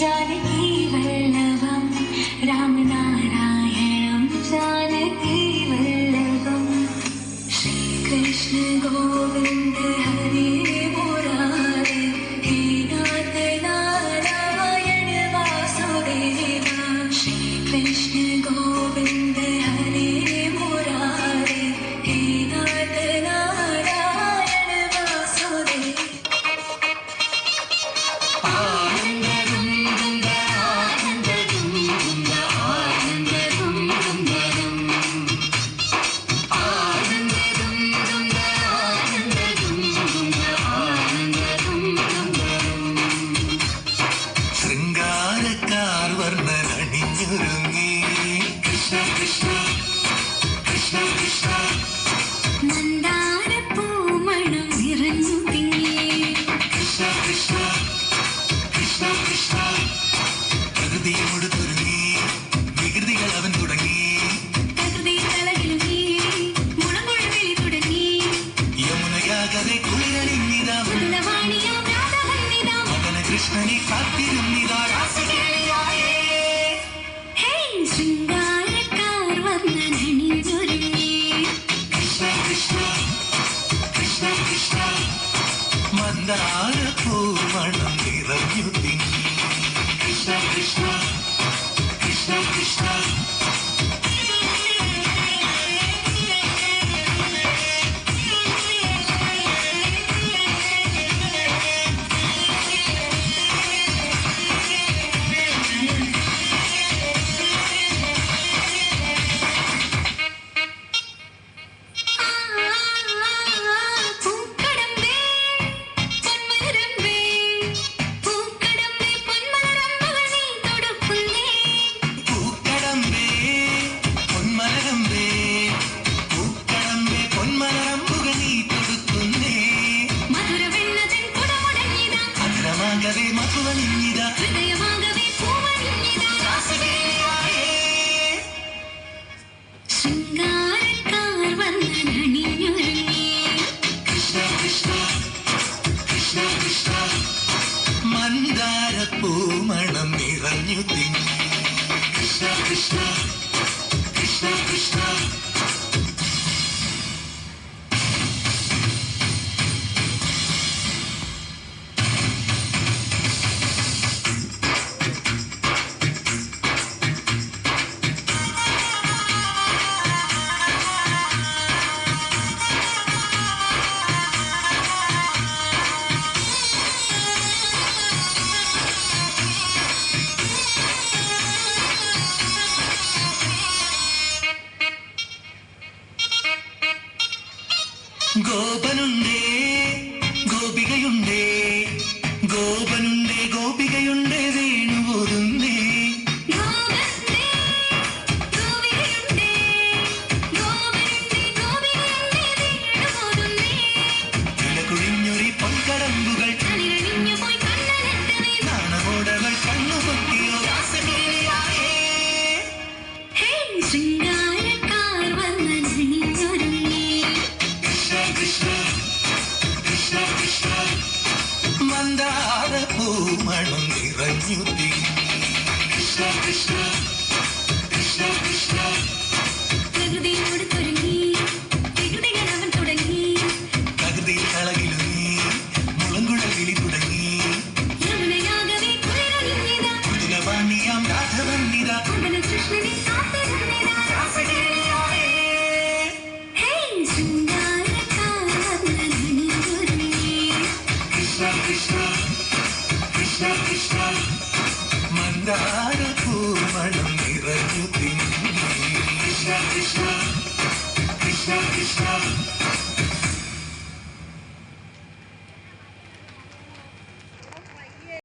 जानकीवल्लवं रामनारायणं जानकी वल्लवं श्रीकृष्ण गोविन्दहरे रामयणवासुदेव श्रीकृष्ण ഉറങ്ങി കൃഷ്ണ കൃഷ്ണ കൃഷ്ണ കൃഷ്ണ മന്ദാരപ്പൂമണം നിറഞ്ഞു തിങ്ങി കൃഷ്ണ കൃഷ്ണ കൃഷ്ണ കൃഷ്ണ പ്രകൃതിയോട് തുറങ്ങി വികൃതികൾ അവൻ തുടങ്ങി കൃഷ്ണനെ കാത്തിരുന്നിതാ പൂന്താഴ പൂമണം നിറഞ്ഞു തിങ്ങി കൃഷ്ണ കൃഷ്ണ കൃഷ്ണ കൃഷ്ണ പൂമണം നിറഞ്ഞു തിങ്ങി. കൃഷ്ണ കൃഷ്ണ കൃഷ്ണ കൃഷ്ണ గోపనున్న മന്ദാര പൂമണം നിറഞ്ഞു കൃഷ്ണ കൃഷ്ണ കൃഷ്ണ കൃഷ്ണ కృష్ణ కృష్ణ కృష్ణ కృష్ణ. మందార పూమణం నిరయుతి కృష్ణ కృష్ణ కృష్ణ కృష్ణ.